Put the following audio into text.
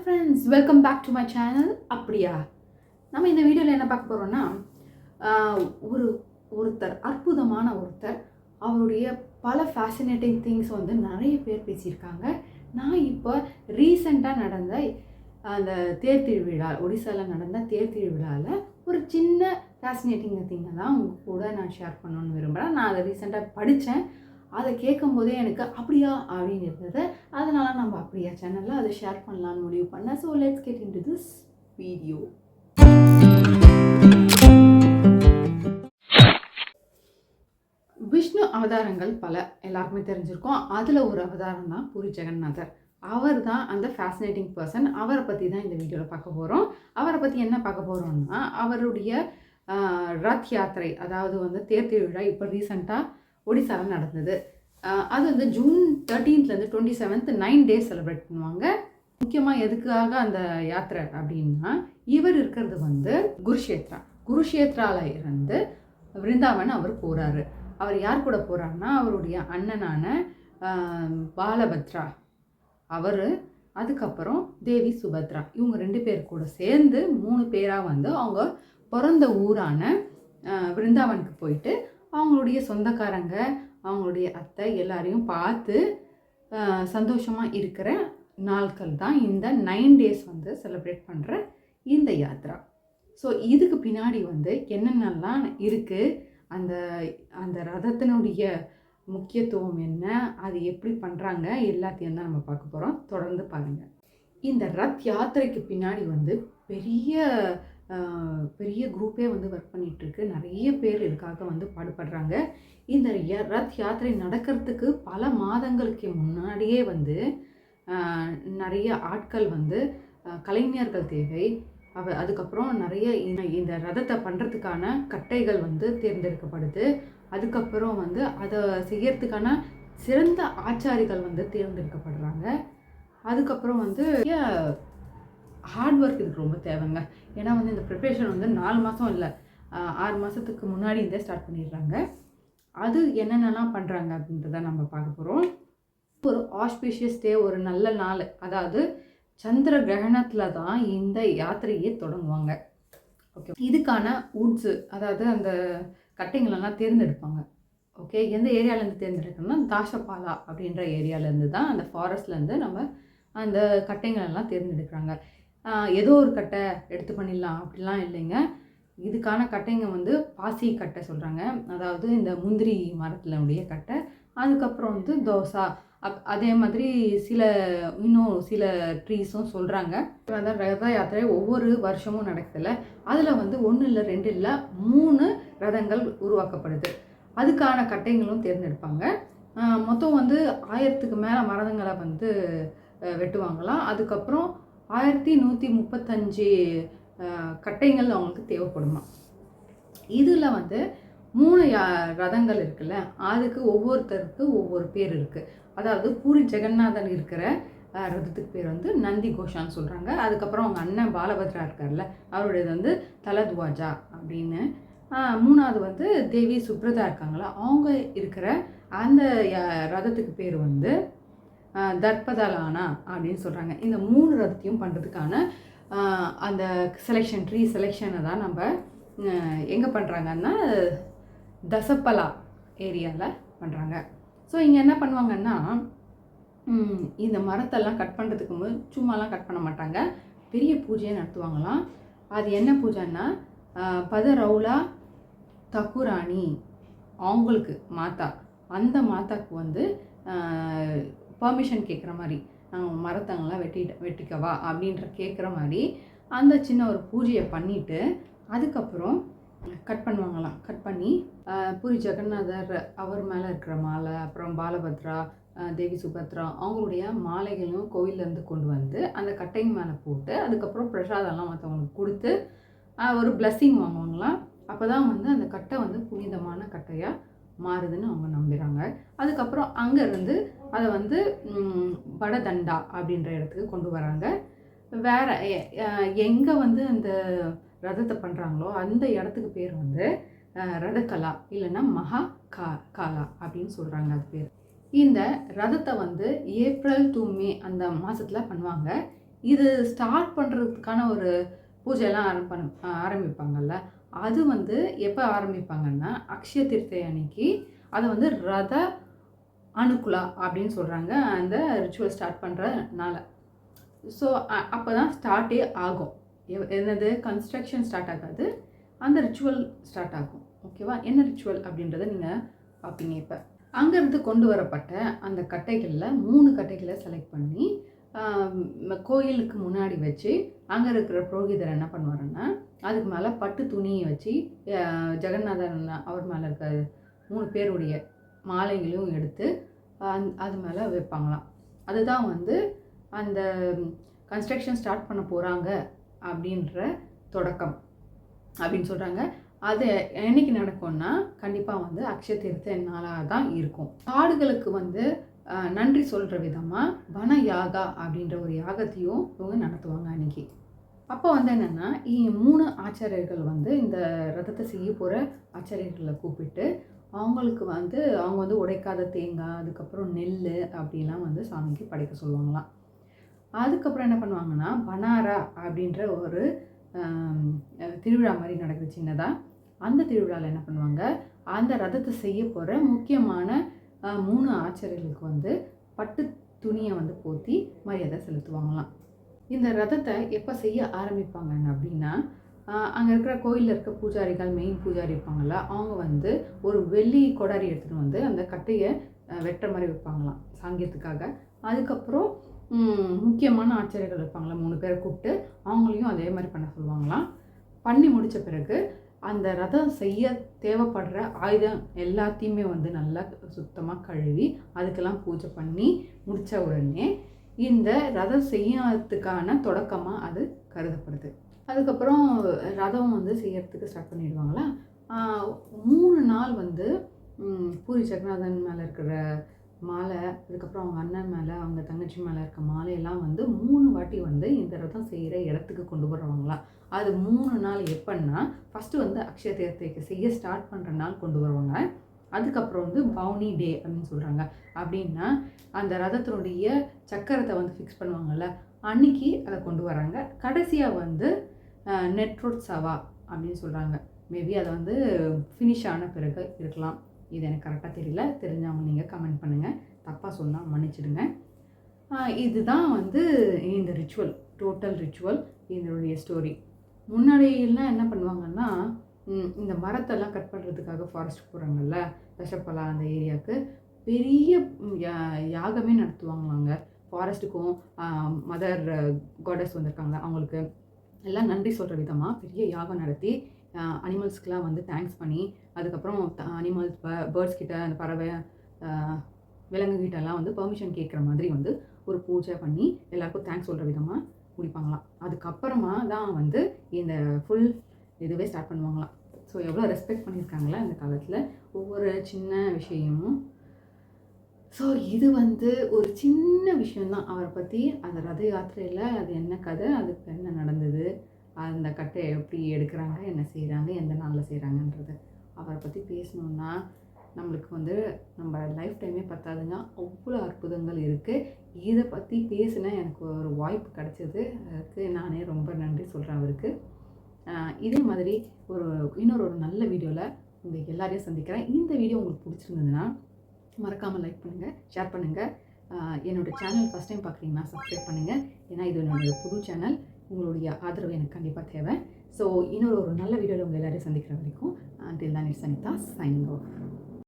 Friends welcome back to my channel அப்படியா? நம்ம இந்த வீடியோவில் என்ன பார்க்க போகிறோன்னா ஒரு ஒருத்தர் அற்புதமான ஒருத்தர் அவருடைய பல ஃபேசினேட்டிங் திங்ஸ் வந்து நிறைய பேர் பேசியிருக்காங்க. நான் இப்போ ரீசண்டாக நடந்த அந்த தேர் திருவிழா ஒடிசாவில் நடந்த தேர் திருவிழாவில் ஒரு சின்ன ஃபேசினேட்டிங் திங்கை தான் உங்க கூட நான் ஷேர் பண்ணணும்னு விரும்புகிறேன் நான் அதை ரீசெண்டாக படித்தேன் அதை கேட்கும் போதே எனக்கு அப்படியா அப்படின்னு இருந்தது அதனால நம்ம அப்படியா சேனலில் அதை ஷேர் பண்ணலான்னு முடிவு பண்ணேன். So let's get into this video Vishnu அவதாரங்கள் பல எல்லாருக்குமே தெரிஞ்சிருக்கும். அதில் ஒரு அவதாரம் தான் பூரி ஜெகநாதர். அவர் தான் அந்த ஃபேசினேட்டிங் பர்சன் அவரை பற்றி தான் இந்த வீடியோவில் பார்க்க போகிறோம் அவரை பற்றி என்ன பார்க்க போகிறோம்னா அவருடைய ரத் யாத்திரை அதாவது வந்து தேர் திருவிழா இப்போ ரீசண்டாக ஒடிசாவில் நடந்தது. அது வந்து June தேர்ட்டீன்த்லேருந்து twenty seventh nine days celebrate பண்ணுவாங்க. முக்கியமாக எதுக்காக அந்த யாத்திரை அப்படின்னா இவர் இருக்கிறது வந்து குருஷேத்ரா. குருஷேத்ரால இருந்து விருந்தாவன் அவர் போகிறாரு அவர் யார் கூட போகிறாருன்னா அவருடைய அண்ணனான பாலபத்ரா. அவர் அதுக்கப்புறம் தேவி சுபத்ரா. இவங்க ரெண்டு பேர் கூட சேர்ந்து மூணு பேராக வந்து அவங்க பிறந்த ஊரான விருந்தாவனுக்கு போயிட்டு அவங்களுடைய சொந்தக்காரங்க அவங்களுடைய அத்தை எல்லாரையும் பார்த்து சந்தோஷமாக இருக்கிற நாட்கள் தான் இந்த நைன் டேஸ் வந்து செலிப்ரேட் பண்ணுற இந்த யாத்ரா ஸோ இதுக்கு பின்னாடி வந்து என்னென்னலாம் இருக்குது அந்த அந்த ரதத்தினுடைய முக்கியத்துவம் என்ன? அது எப்படி பண்ணுறாங்க எல்லாத்தையும் தான் நம்ம பார்க்க போகிறோம் தொடர்ந்து பாருங்கள் இந்த ரத் யாத்திரைக்கு பின்னாடி வந்து பெரிய பெரிய குரூப்பே வந்து ஒர்க் பண்ணிகிட்ருக்கு நிறைய பேர் இதுக்காக வந்து பாடுபடுறாங்க. இந்த ரத் யாத்திரை நடக்கிறதுக்கு பல மாதங்களுக்கு முன்னாடியே வந்து நிறைய ஆட்கள் வந்து கலைஞர்கள் தேவை. அவ அதுக்கப்புறம் நிறைய இந்த இந்த ரதத்தை பண்ணுறதுக்கான கட்டைகள் வந்து தேர்ந்தெடுக்கப்படுது. அதுக்கப்புறம் வந்து அதை செய்யறதுக்கான சிறந்த ஆச்சாரிகள் வந்து தேர்ந்தெடுக்கப்படுறாங்க. அதுக்கப்புறம் வந்து ஹார்ட் ஒர்க் இதுக்கு ரொம்ப தேவைங்க. ஏன்னா வந்து இந்த ப்ரிப்ரேஷன் வந்து நாலு மாதம் இல்லை. ஆறு மாதத்துக்கு முன்னாடி இருந்தே ஸ்டார்ட் பண்ணிடுறாங்க. அது என்னென்னலாம் பண்ணுறாங்க அப்படின்றத நம்ம பார்க்க போகிறோம் ஒரு ஆஸ்பிஷியஸ் டே ஒரு நல்ல நாள். அதாவது சந்திர கிரகணத்தில் தான் இந்த யாத்திரையே தொடங்குவாங்க. ஓகே இதுக்கான உட்ஸு அதாவது அந்த கட்டைங்களெல்லாம் தேர்ந்தெடுப்பாங்க. ஓகே எந்த ஏரியாலேருந்து தேர்ந்தெடுக்கணும்னா தாஷபாலா அப்படின்ற ஏரியாவிலேருந்து தான் அந்த ஃபாரஸ்ட்லேருந்து நம்ம அந்த கட்டைங்களெல்லாம் தேர்ந்தெடுக்கிறாங்க. ஏதோ ஒரு கட்டை எடுத்து பண்ணிடலாம் அப்படிலாம் இல்லைங்க. இதுக்கான கட்டைங்க வந்து பாசி கட்டை சொல்கிறாங்க அதாவது இந்த முந்திரி மரத்தினுடைய கட்டை அதுக்கப்புறம் வந்து தோசா. அப் அதே மாதிரி சில இன்னும் சில ட்ரீஸும் சொல்கிறாங்க அதான் ரத யாத்திரை ஒவ்வொரு வருஷமும் நடக்குதுல்ல. அதில் வந்து ஒன்று இல்லை ரெண்டு இல்லை மூணு ரதங்கள் உருவாக்கப்படுது. அதுக்கான கட்டைங்களும் தேர்ந்தெடுப்பாங்க. மொத்தம் வந்து ஆயிரத்துக்கு மேலே மரதங்களை வந்து வெட்டுவாங்களாம். அதுக்கப்புறம் ஆயிரத்தி நூற்றி முப்பத்தஞ்சு கட்டைங்கள் அவங்களுக்கு தேவைப்படுமா? இதில் வந்து மூணு யா- ரதங்கள் இருக்குல்ல அதுக்கு ஒவ்வொருத்தருக்கு ஒவ்வொரு பேர் இருக்குது அதாவது பூரி ஜெகநாதன் இருக்கிற ரதத்துக்கு பேர் வந்து நந்தி கோஷான்னு சொல்கிறாங்க அதுக்கப்புறம் அவங்க அண்ணன் பாலபத்ரா இருக்கார்ல அவருடையது வந்து தலத்வாஜா அப்படின்னு. மூணாவது வந்து தேவி சுப்ரதா இருக்காங்களா? அவங்க இருக்கிற அந்த ய- ரதத்துக்கு பேர் வந்து தர்பதலானா அப்படின்னு சொல்கிறாங்க இந்த மூணு ரதத்தையும் பண்ணுறதுக்கான அந்த செலெக்ஷன் ட்ரீ செலெக்ஷனை தான் நம்ம எங்கே பண்ணுறாங்கன்னா தசப்பலா ஏரியாவில் பண்ணுறாங்க ஸோ இங்கே என்ன பண்ணுவாங்கன்னா இந்த மரத்தெல்லாம் கட் பண்ணுறதுக்கு முன் சும்மாலாம் கட் பண்ண மாட்டாங்க. பெரிய பூஜையை நடத்துவாங்களாம். அது என்ன பூஜைன்னா பதரவுலா தக்குராணி அவங்களுக்கு மாதா அந்த மாதாக்கு வந்து பர்மிஷன் கேட்குற மாதிரி நாங்கள் மரத்தங்கள்லாம் வெட்டி வெட்டிக்கவா? அப்படின்ற கேட்குற மாதிரி அந்த சின்ன ஒரு பூஜையை பண்ணிவிட்டு அதுக்கப்புறம் கட் பண்ணுவாங்களாம். கட் பண்ணி பூரி ஜெகநாதர் அவர் மேலே இருக்கிற மாலை அப்புறம் பாலபத்ரா தேவி சுபத்ரா அவங்களுடைய மாலைகளும் கோவிலேருந்து கொண்டு வந்து அந்த கட்டைங்க மேலே போட்டு அதுக்கப்புறம் பிரசாதம்லாம் மற்றவங்களுக்கு கொடுத்து ஒரு பிளஸ்ஸிங் வாங்குவாங்களாம். அப்போ தான் வந்து அந்த கட்டை வந்து புனிதமான கட்டையாக மாறுதுன்னு அவங்க நம்புகிறாங்க அதுக்கப்புறம் அங்கேருந்து அதை வந்து வடதண்டா அப்படின்ற இடத்துக்கு கொண்டு வராங்க. வேறு எங்கே வந்து அந்த ரதத்தை பண்ணுறாங்களோ அந்த இடத்துக்கு பேர் வந்து ரதக்கலா இல்லைன்னா மகா கா காலா அப்படின்னு சொல்கிறாங்க அது பேர். இந்த ரதத்தை வந்து ஏப்ரல் டு மே அந்த மாதத்தில் பண்ணுவாங்க. இது ஸ்டார்ட் பண்ணுறதுக்கான ஒரு பூஜையெல்லாம் ஆரம்பி ஆரம்பிப்பாங்கல்ல. அது வந்து எப்போ ஆரம்பிப்பாங்கன்னா அக்ஷய தீர்த்தை அன்னைக்கு. அதை வந்து ரத அணுக்குலா அப்படின்னு சொல்கிறாங்க அந்த ரிச்சுவல் ஸ்டார்ட் பண்ணுறதுனால ஸோ அப்போ தான் ஸ்டார்ட்டே ஆகும். எவ்- என்னது? கன்ஸ்ட்ரக்ஷன் ஸ்டார்ட் ஆகாது. அந்த ரிச்சுவல் ஸ்டார்ட் ஆகும். ஓகேவா என்ன ரிச்சுவல் அப்படின்றத நீங்கள் பார்ப்பீங்க இப்போ. அங்கேருந்து கொண்டு வரப்பட்ட அந்த கட்டைகளில் மூணு கட்டைகளை செலக்ட் பண்ணி கோயிலுக்கு முன்னாடி வச்சு அங்கே இருக்கிற புரோகிதர் என்ன பண்ணுவாருன்னா அதுக்கு மேலே பட்டு துணியை வச்சு ஜெகநாதன் அவர் மேலே இருக்க மூணு பேருடைய மாலைகளையும் எடுத்து அது மேலே வைப்பாங்களாம். அதுதான் வந்து அந்த கன்ஸ்ட்ரக்ஷன் ஸ்டார்ட் பண்ண போகிறாங்க அப்படின்ற தொடக்கம். அப்படின்னு சொல்கிறாங்க அது என்னைக்கு நடக்கும்னா கண்டிப்பாக வந்து அக்ஷய தீர்த்த நாளாக தான் இருக்கும். காடுகளுக்கு வந்து நன்றி சொல்கிற விதமாக வன யாகா அப்படின்ற ஒரு யாகத்தையும் இவங்க நடத்துவாங்க அன்னைக்கு. அப்போ வந்து என்னென்னா மூணு ஆச்சாரியர்கள் வந்து இந்த ரதத்தை செய்ய போகிற ஆச்சாரியர்களை கூப்பிட்டு அவங்களுக்கு வந்து அவங்க வந்து உடைக்காத தேங்காய் அதுக்கப்புறம் நெல் அப்படிலாம் வந்து சாமிக்கு படைக்க சொல்லுவாங்களாம். அதுக்கப்புறம் என்ன பண்ணுவாங்கன்னா பனாரா அப்படின்ற ஒரு திருவிழா மாதிரி நடக்குது சின்னதாக அந்த திருவிழாவில் என்ன பண்ணுவாங்க அந்த ரதத்தை செய்ய போகிற முக்கியமான மூணு ஆச்சரியர்களுக்கு வந்து பட்டு துணியை வந்து போத்தி மரியாதை செலுத்துவாங்களாம். இந்த ரதத்தை எப்போ செய்ய ஆரம்பிப்பாங்க அப்படின்னா அங்கே இருக்கிற கோயிலில் இருக்க பூஜாரிகள் மெயின் பூஜாரி இருப்பாங்கள்ல அவங்க வந்து ஒரு வெள்ளி கொடாரி எடுத்துகிட்டு வந்து அந்த கட்டையை வெட்டுற மாதிரி வைப்பாங்களாம் சாங்கியத்துக்காக. அதுக்கப்புறம் முக்கியமான ஆச்சாரியர்கள் இருப்பாங்களா மூணு பேரை கூப்பிட்டு அவங்களையும் அதே மாதிரி பண்ண சொல்லுவாங்களாம். பண்ணி முடித்த பிறகு அந்த ரதம் செய்ய தேவைப்படுற ஆயுதம் எல்லாத்தையுமே வந்து நல்லா சுத்தமாக கழுவி அதுக்கெல்லாம் பூஜை பண்ணி முடித்த உடனே இந்த ரதம் செய்யறதுக்கான தொடக்கமாக அது கருதப்படுது. அதுக்கப்புறம் ரதம் வந்து செய்யறதுக்கு ஸ்டார்ட் பண்ணிடுவாங்களா? மூணு நாள் வந்து பூரி ஜெகநாதன் மேலே இருக்கிற மாலை அதுக்கப்புறம் அவங்க அண்ணன் மேலே அவங்க தங்கச்சி மேலே இருக்க மாலையெல்லாம் வந்து மூணு வாட்டி வந்து இந்த ரதம் செய்கிற இடத்துக்கு கொண்டு வருவாங்களாம் அது மூணு நாள் எப்பன்னா ஃபஸ்ட்டு வந்து அக்ஷய தீர்த்தைக்கு செய்ய ஸ்டார்ட் பண்ணுற நாள் கொண்டு வருவாங்க. அதுக்கப்புறம் வந்து பவுனி டே அப்படின்னு சொல்கிறாங்க அப்படின்னா அந்த ரதத்தினுடைய சக்கரத்தை வந்து ஃபிக்ஸ் பண்ணுவாங்கள்ல அன்னைக்கு அதை கொண்டு வராங்க. கடைசியாக வந்து நெட்ரோட்சவா அப்படின்னு சொல்கிறாங்க மேபி அதை வந்து ஃபினிஷ் ஆன பிறகு இருக்கலாம். இது எனக்கு கரெக்டாக தெரியல. தெரிஞ்சவங்க நீங்கள் கமெண்ட் பண்ணுங்கள் தப்பாக சொன்னால் மன்னிச்சிடுங்க. இதுதான் வந்து இந்த ரிச்சுவல் டோட்டல் ரிச்சுவல் இதனுடைய ஸ்டோரி முன்னாடியெல்லாம் என்ன பண்ணுவாங்கன்னா இந்த மரத்தெல்லாம் கட் பண்ணுறதுக்காக ஃபாரஸ்ட் போகிறாங்கல்ல தஷப்பலா அந்த ஏரியாவுக்கு பெரிய யா- யாகமே நடத்துவாங்களாங்க. ஃபாரஸ்ட்டுக்கும் மதர் காடஸ் வந்திருக்காங்க. அவங்களுக்கு எல்லாம் நன்றி சொல்கிற விதமாக பெரிய யாகம் நடத்தி அனிமல்ஸ்க்கெலாம் வந்து தேங்க்ஸ் பண்ணி அதுக்கப்புறம் அனிமல்ஸ் பேர்ட்ஸ் கிட்ட அந்த பறவை ஆஹ், விலங்குகிட்ட எல்லாம் வந்து பெர்மிஷன் கேட்குற மாதிரி வந்து ஒரு பூஜை பண்ணி எல்லாருக்கும் தேங்க்ஸ் சொல்கிற விதமாக முடிப்பாங்களாம் அதுக்கப்புறமா தான் வந்து இந்த ஃபுல் இதுவே ஸ்டார்ட் பண்ணுவாங்களாம் ஸோ எவ்வளோ ரெஸ்பெக்ட் பண்ணியிருக்காங்களே அந்த காலத்தில். ஒவ்வொரு சின்ன விஷயமும் ஸோ இது வந்து ஒரு சின்ன விஷயந்தான் அவரை பற்றி அந்த ரத யாத்திரையில் அது என்ன கதை அதுக்கு என்ன நடந்தது அந்த கட்டை எப்படி எடுக்கிறாங்க என்ன செய்கிறாங்க எந்த நாளில் செய்கிறாங்கன்றது அவரை பற்றி பேசணுன்னா நம்மளுக்கு வந்து நம்ம லைஃப் டைமே பத்தாதுங்க. அவ்வளோ அற்புதங்கள் இருக்குது இதை பற்றி பேசின எனக்கு ஒரு வாய்ப்பு கிடச்சிது. அதுக்கு நானே ரொம்ப நன்றி சொல்கிறேன் அவருக்கு. இதே மாதிரி ஒரு இன்னொரு ஒரு நல்ல வீடியோவில் உங்கள் எல்லாரையும் சந்திக்கிறேன். இந்த வீடியோ உங்களுக்கு பிடிச்சிருந்ததுன்னா மறக்காமல் லைக் பண்ணுங்கள் ஷேர் பண்ணுங்கள் என்னோடய சேனல் ஃபஸ்ட் டைம் பார்க்குறீங்கன்னா சப்ஸ்கிரைப் பண்ணுங்கள் ஏன்னா இது என்னோட புது சேனல் உங்களுடைய ஆதரவு எனக்கு கண்டிப்பாக தேவை. ஸோ இன்னொரு ஒரு நல்ல வீடியோவில் உங்கள் எல்லாரையும் சந்திக்கிற வரைக்கும் அண்டில் தான் சனிதா சைன் signing